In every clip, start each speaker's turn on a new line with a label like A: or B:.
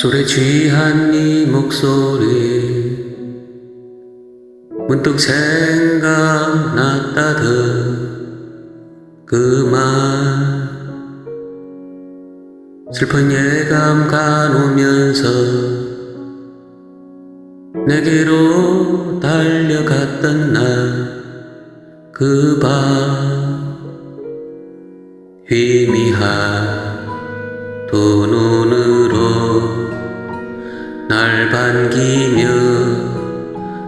A: 술에 취한 네 목소리. 문득 생각났다던 그 말. 슬픈 예감 가누면서 내게로 달려갔던 날 그 밤. 희미한 두 눈으로 날 반기며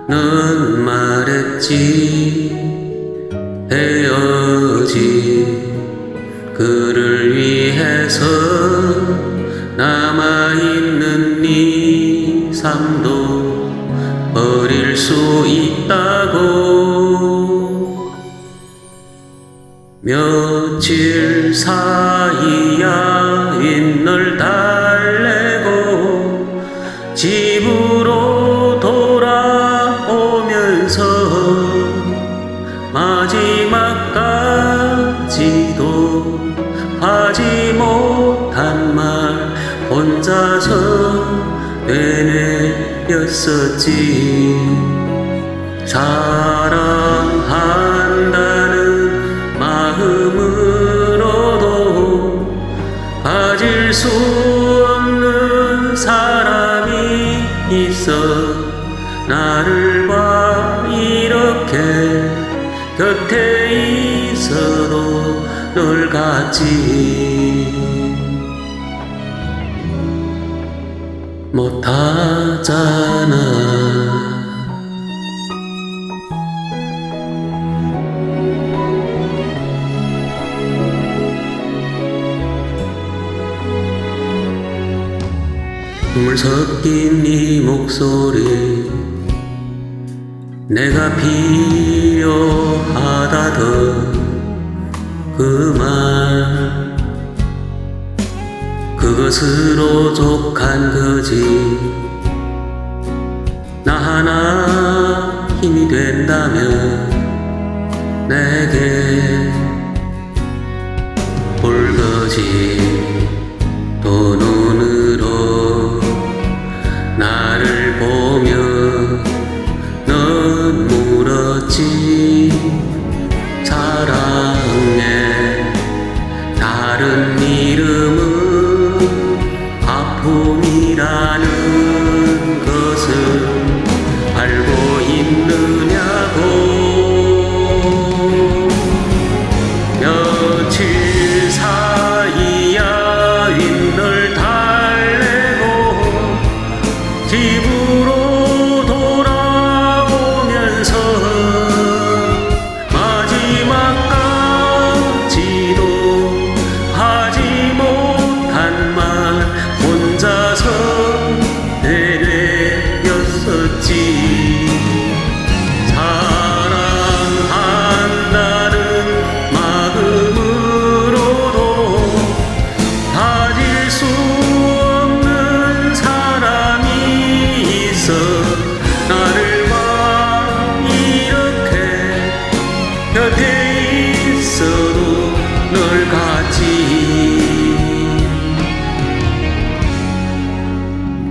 A: 넌 말했지 헤어진 그를 위해서 남아있는 네 삶도 버릴 수 있다고. 며칠 사이야 마지막까지도 하지 못한 말 혼자서 되뇌였었지. 사랑한다는 마음으로도 가질 수 없는 사람이 있어. 나를 봐 이렇게 곁에 있어도 널 같지 못하잖아. 눈물 섞인 네 목소리 내가 필 그것으로 족한 거지. 나 하나 힘이 된다면 내게 붉어진 있어도 널 같지.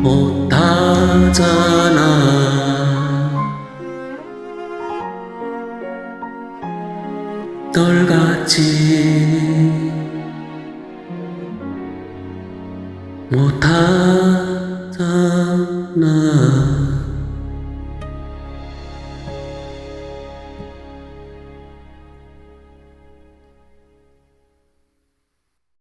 A: 못하잖아. 널 같지. 못하잖아